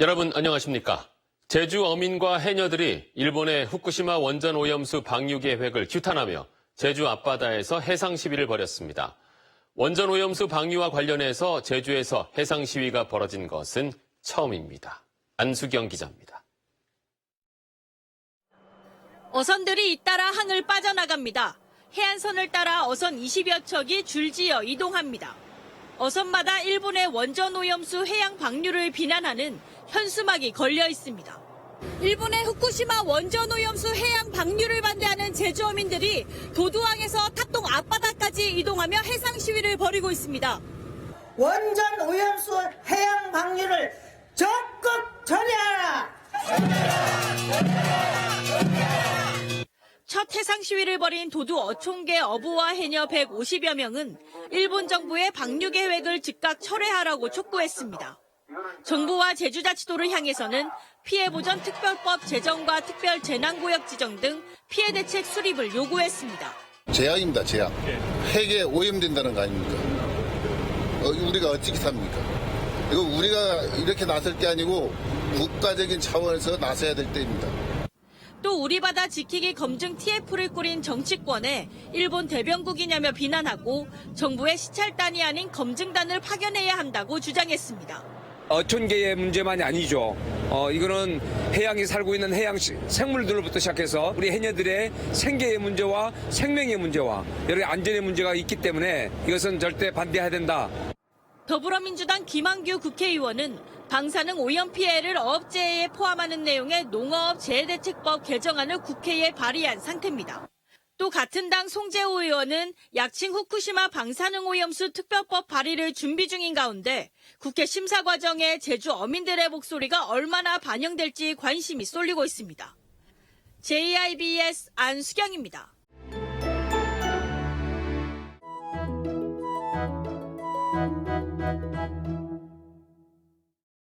여러분 안녕하십니까? 제주 어민과 해녀들이 일본의 후쿠시마 원전 오염수 방류 계획을 규탄하며 제주 앞바다에서 해상 시위를 벌였습니다. 원전 오염수 방류와 관련해서 제주에서 해상 시위가 벌어진 것은 처음입니다. 안수경 기자입니다. 어선들이 잇따라 항을 빠져나갑니다. 해안선을 따라 어선 20여 척이 줄지어 이동합니다. 어선마다 일본의 원전 오염수 해양 방류를 비난하는 현수막이 걸려 있습니다. 일본의 후쿠시마 원전 오염수 해양 방류를 반대하는 제주어민들이 도두항에서 탑동 앞바다까지 이동하며 해상 시위를 벌이고 있습니다. 원전 오염수 해양 방류를 적극 전야하라! 첫 해상 시위를 벌인 도두 어촌계 어부와 해녀 150여 명은 일본 정부의 방류 계획을 즉각 철회하라고 촉구했습니다. 정부와 제주자치도를 향해서는 피해보전 특별법 제정과 특별 재난구역 지정 등 피해 대책 수립을 요구했습니다. 제약입니다, 제약. 핵에 오염된다는 거 아닙니까? 어, 우리가 어떻게 삽니까? 이거 우리가 이렇게 나설 게 아니고 국가적인 차원에서 나서야 될 때입니다. 또 우리 바다 지키기 검증 TF를 꾸린 정치권에 일본 대변국이냐며 비난하고 정부의 시찰단이 아닌 검증단을 파견해야 한다고 주장했습니다. 어촌계의 문제만이 아니죠. 어, 이거는 해양에 살고 있는 해양 시- 생물들로부터 시작해서 우리 해녀들의 생계의 문제와 생명의 문제와 여러 안전의 문제가 있기 때문에 이것은 절대 반대해야 된다. 더불어민주당 김한규 국회의원은 방사능 오염 피해를 어업재해에 포함하는 내용의 농어업 재해대책법 개정안을 국회에 발의한 상태입니다. 또 같은 당 송재호 의원은 약칭 후쿠시마 방사능 오염수 특별법 발의를 준비 중인 가운데 국회 심사 과정에 제주 어민들의 목소리가 얼마나 반영될지 관심이 쏠리고 있습니다. JIBS 안수경입니다.